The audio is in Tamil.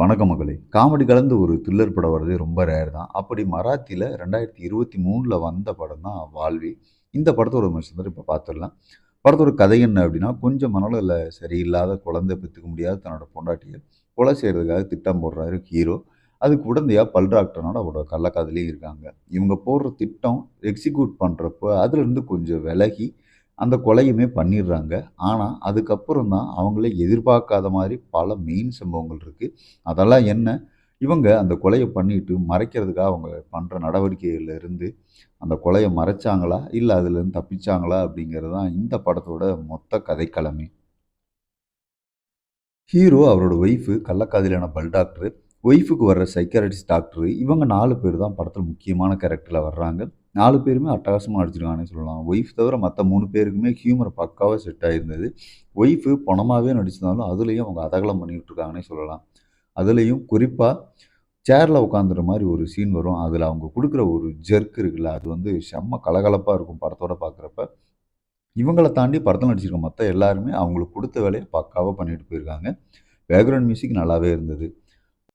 வணக்கம் மகளே. காமெடி கலந்து ஒரு த்ரில்லர் படம் வர்றது ரொம்ப ரேர் தான். அப்படி மராத்தியில் ரெண்டாயிரத்தி இருபத்தி மூணில் வந்த படம் தான் வாழ்வி. இந்த படத்தோட மனுஷன் இப்போ பார்த்துடலாம் படத்தோட கதை என்ன அப்படின்னா கொஞ்சம் மனநில சரியில்லாத குழந்தை பெற்றுக்க முடியாத தன்னோட பொண்டாட்டியை கொலை செய்கிறதுக்காக திட்டம் போடுறாரு ஹீரோ. அதுக்கு உடந்தையாக பல் டாக்டர்னோட அவரோட கள்ளக்காதலையும் இருக்காங்க. இவங்க போடுற திட்டம் எக்ஸிக்யூட் பண்ணுறப்போ அதுலேருந்து கொஞ்சம் விலகி அந்த கொலையுமே பண்ணிடுறாங்க. ஆனால் அதுக்கப்புறம் தான் அவங்களே எதிர்பார்க்காத மாதிரி பல மெயின் சம்பவங்கள் இருக்குது அதெல்லாம் என்ன? இவங்க அந்த கொலையை பண்ணிட்டு மறைக்கிறதுக்காக அவங்க பண்ணுற நடவடிக்கைகள்ல இருந்து அந்த கொலையை மறைச்சாங்களா? இல்லை அதுலேருந்து தப்பிச்சாங்களா? அப்படிங்கிறது தான் இந்த படத்தோட மொத்த கதைக்கிழமை ஹீரோ அவரோட ஒய்ஃபு கள்ளக்காதலியான பல் டாக்டர் ஒய்ஃபுக்கு வர்ற சைக்காலஜிஸ்ட் டாக்டர் இவங்க நாலு பேர் தான் படத்தில் முக்கியமான கேரக்டரில் வர்றாங்க. நாலு பேருமே அட்டகாசமாக நடிச்சிருக்காங்கன்னு சொல்லலாம். ஒய்ஃப் தவிர மற்ற மூணு பேருக்குமே ஹியூமர் பக்காவாக செட் ஆகிருந்தது ஒய்ஃபு பணமாகவே நடிச்சிருந்தாலும் அதுலேயும் அவங்க அதகலம் பண்ணிக்கிட்டு இருக்காங்கன்னே சொல்லலாம். அதுலேயும் குறிப்பாக சேரில் உட்காந்துற மாதிரி ஒரு சீன் வரும். அதில் அவங்க கொடுக்குற ஒரு ஜெர்க் இருக்குல்ல அது வந்து செம்ம கலகலப்பாக இருக்கும் படத்தோட பார்க்குறப்ப இவங்களை தாண்டி படத்தில் நடிச்சிருக்க மற்ற எல்லாருமே அவங்களுக்கு கொடுத்த வேலையை பக்காவாக பண்ணிட்டு போயிருக்காங்க. பேக்ரவுண்ட் மியூசிக் நல்லாவே இருந்தது.